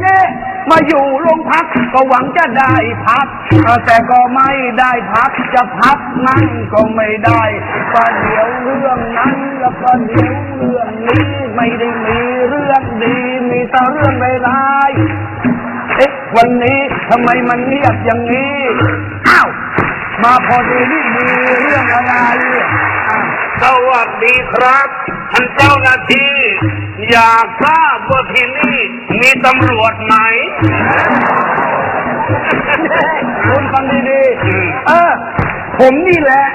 เน่มาอยู่โรงพักก็หวังจะได้พัก แต่ก็ไม่ได้พักจะพักนั่งก็ไม่ได้ประเดี๋ยวเรื่องนั้นแล้วก็เดี๋ยวเรื่องนี้ไม่ได้มีเรื่องดีมีแต่เรื่องไร้ายเอ๊ะวันนี้ทำไมมันเงียบอย่างนี้อ้าวมาพอดีนี่มีเรื่องอะไรสวัสดีครับท่านเจ้าหน้าที่ อยากทราบว่าที่นี่มีตำรวจไหมคุณฟังดีอืม ๆ เออ ผมนี่แหละ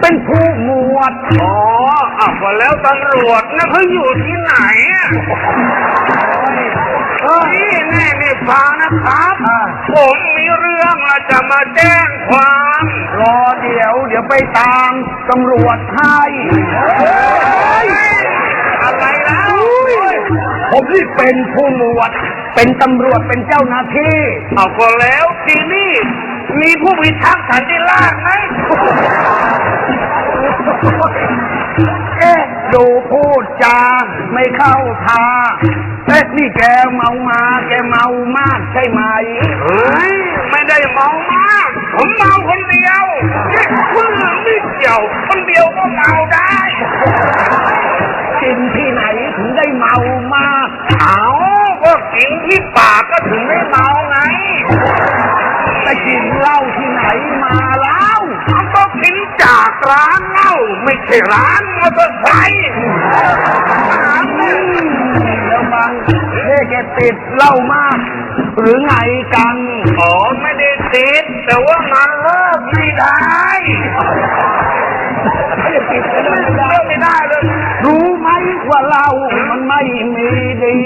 เป็นผู้หมวด อ๋ออะก็แล้วตำรวจนะเขาอยู่ที่ไหนอะเออ นี่แน่นี่ฟังนะครับ อ่า ผมมีเรื่องอะจะมาแจ้งความ รอเดี๋ยว เดี๋ยวไปตามตำรวจให้อะไรแล้ว ผมนี่เป็นผู้หมวด เป็นตำรวจ เป็นเจ้าหน้าที่เอาก็แล้วทีนี่มีผู้พิทักษ์สันติราษฎร์ไหมเอ๊ะดูพูดจาไม่เข้าทาเอ๊ะนี่แกเมามา แกเมามากใช่ไหม เฮ้ย ไม่ได้เมามาก ผมเมาคนเดียวเนี่ยคนอื่นไม่เกี่ยวคน ก็กินที่ปากก็ถึงได้เมาไงไปกินเหล้าที่ไหนมาแล้วมันก็กินจากร้านเหล้าไม่ใช่ร้านมอเตอร์ไซค์อืมแล้วบางเท่แกติดเหล้ามาก หรือไงกันอ๋อไม่ได้ติด แต่ว่ามันเลิกไม่ได้ไม่ได้ติดกันเลิไม่ได้กไม่ได้เลยรู้ไหมว่าเหล้ามันไม่มีดี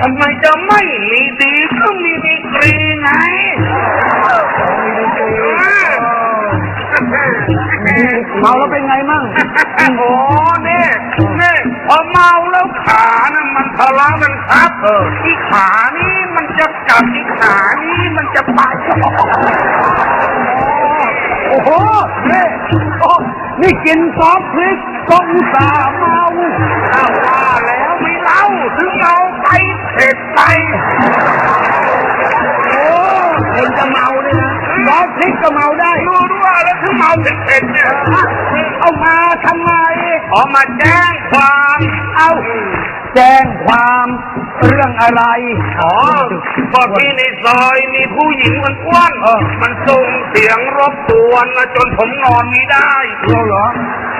ทำไมจะไม่มีดีก็มีดีกรีไงเมาแล้วเป็นไงมั่งโอ้เนี่ยเนี่ยพอเมาแล้วขานะมันทะเลาะกันครับเออที่ขานี่มันจะกลับที่ขานี่มันจะไปโอ้โหนี่โอ้นี่กินซอสพริกก็อุตส่าห์เมาอ้าว แล้วถึงเมาเผ็ดๆเนี่ยเอามาทำไมออกมาแจ้งความ เอาแจ้งความเรื่องอะไร อ๋อก็ที่ในซอยมีผู้หญิงมันอ้วนเออ มันส่งเสียงรบกวนนะจนผมนอนไม่ได้ เราเหรอ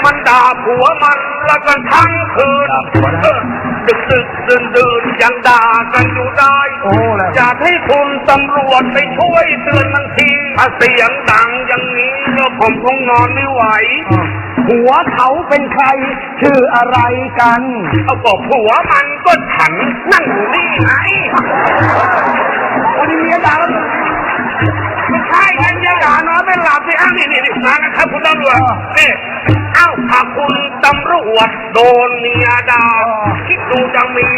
มันด่าผัวมันแล้วกันทั้งคืนด่าผัวนะ เออดึกดึกดื่นดื่นยังด่ากันอยู่ได้ โอ้แล้ว อยากให้คุณตำรวจไปช่วยเตือนมันทีถ้าเสียงดังอย่างนี้แล้ว ผมคงนอนไม่ไหว หัวเขาเป็นใคร ชื่ออะไรกันเอาบอกผัวมันก็ฉันนั่งอยู่นี่ไงวันนี้เมียด่าแล้วไม่ใช่งั้นอย่าด่านอนไม่หลับสิอ้าวนี่นี่นี่มานะครับคุณตำรวจนี่เอ้าถ้าคุณตำรวจโดนเมียด่าคิดดูจะมี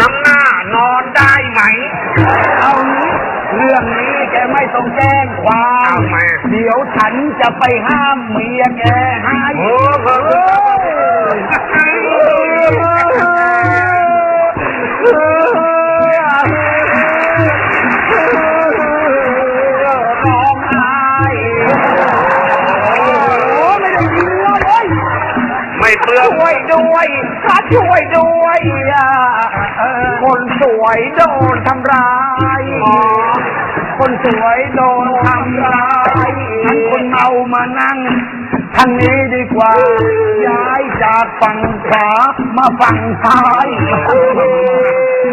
น้ำหน้านอนได้ไหม เอานี้เรื่องนี้แกไม่ ต้องแจ้งความเอามาเดี๋ยวฉันจะไปห้ามเมียแกให้โอ้โหร้องไห้โอ้ไม่ได้ยินเลยไม่เปลืองช่วยด้วยข้าช่วยด้วยอะคนสวยโดนทำร้าย คนสวยโดนทำร้ายทั้งคนเมามานั่งทางนี้ดีกว่า ย้ายจากฝั่งขวามาฝั่งซ้าย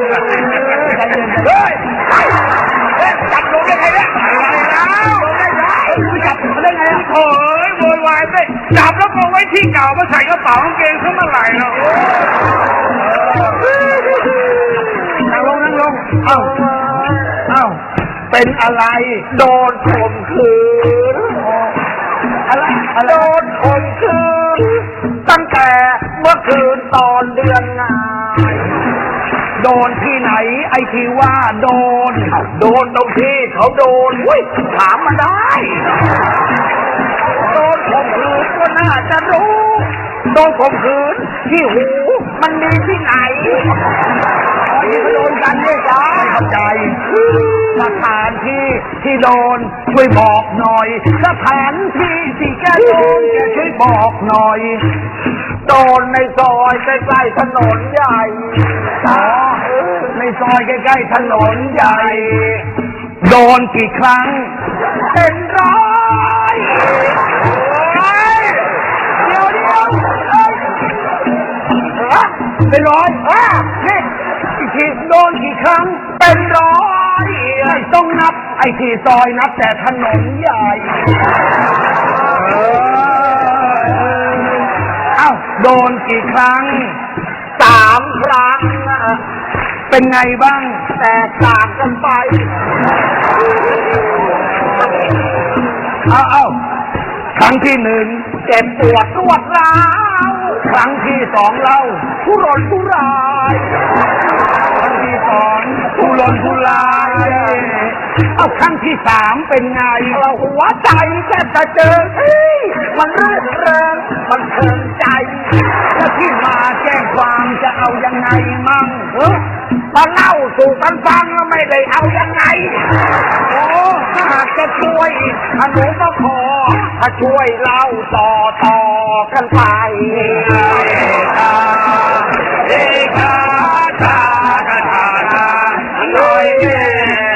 ใจเย็นๆเฮ้ยเฮ้ยจับลงได้ไงเนี่ยอะไรแล้วจับได้ไงอะโอ้ยโวยวายไปจับแล้วก็ไว้ที่เก่ามาใส่กระเป๋ากางเกงขึ้นมาไหลแล้วนั่งลงนั่งลงเอ้าเอ้า เป็นอะไร โดนข่มขืนอะไรอะไรโดนข่มขืนตั้งแต่เมื่อคืนตอนเดือนงายโดนที่ไหน ไอ้ที่ว่าโดน โดนตรงที่เขาโดนเว้ยถามมาได้ โดนข่มขืนก็น่าจะรู้โดนข่มขืนที่หูมันมีที่ไหนอ๋อที่เขาโดนกันเนี่ยจ้าเข้าใจ สถานที่ที่โดนช่วยบอกหน่อย สถานที่ที่แกโดนแกช่วยบอกหน่อย โดนในซอยใกล้ๆถนนใหญ่อ๋อในซอยใกล้ๆถนนใหญ่ โดนกี่ครั้ง เป็นร้อยเฮ้ยเดี๋ยวเดี๋ยวเอ้ยเอ้ยเป็นร้อยอะนี่อีกทีโดนกี่ครั้ง เป็นร้อย บ ไอ้ที่ซอยนับแต่ถนนใหญ่เออเอ้าโดนกี่ครั้ง สามครั้งนะเป็นไงบ้าง แตกต่างกันไป เอาเอาครั้งที่หนึ่งเจ็บปวดรวดร้าว ครั้งที่สองเล่าทุรนทุรายครั้งที่สองทุรนทุรายเอาครั้งที่สามเป็นไงเราหัวใจแทบจะเจอเฮ้ยมันเรื่อเริงมันเทิงใจแล้วที่มาแจ้งความจะเอายังไงมั่งเออมาเล่าสู่กันฟังแล้วไม่ได้เอายังไงโอ้ถ้าหากจะช่วยหนูก็ขอถ้าช่วยเล่าต่อต่อกันไป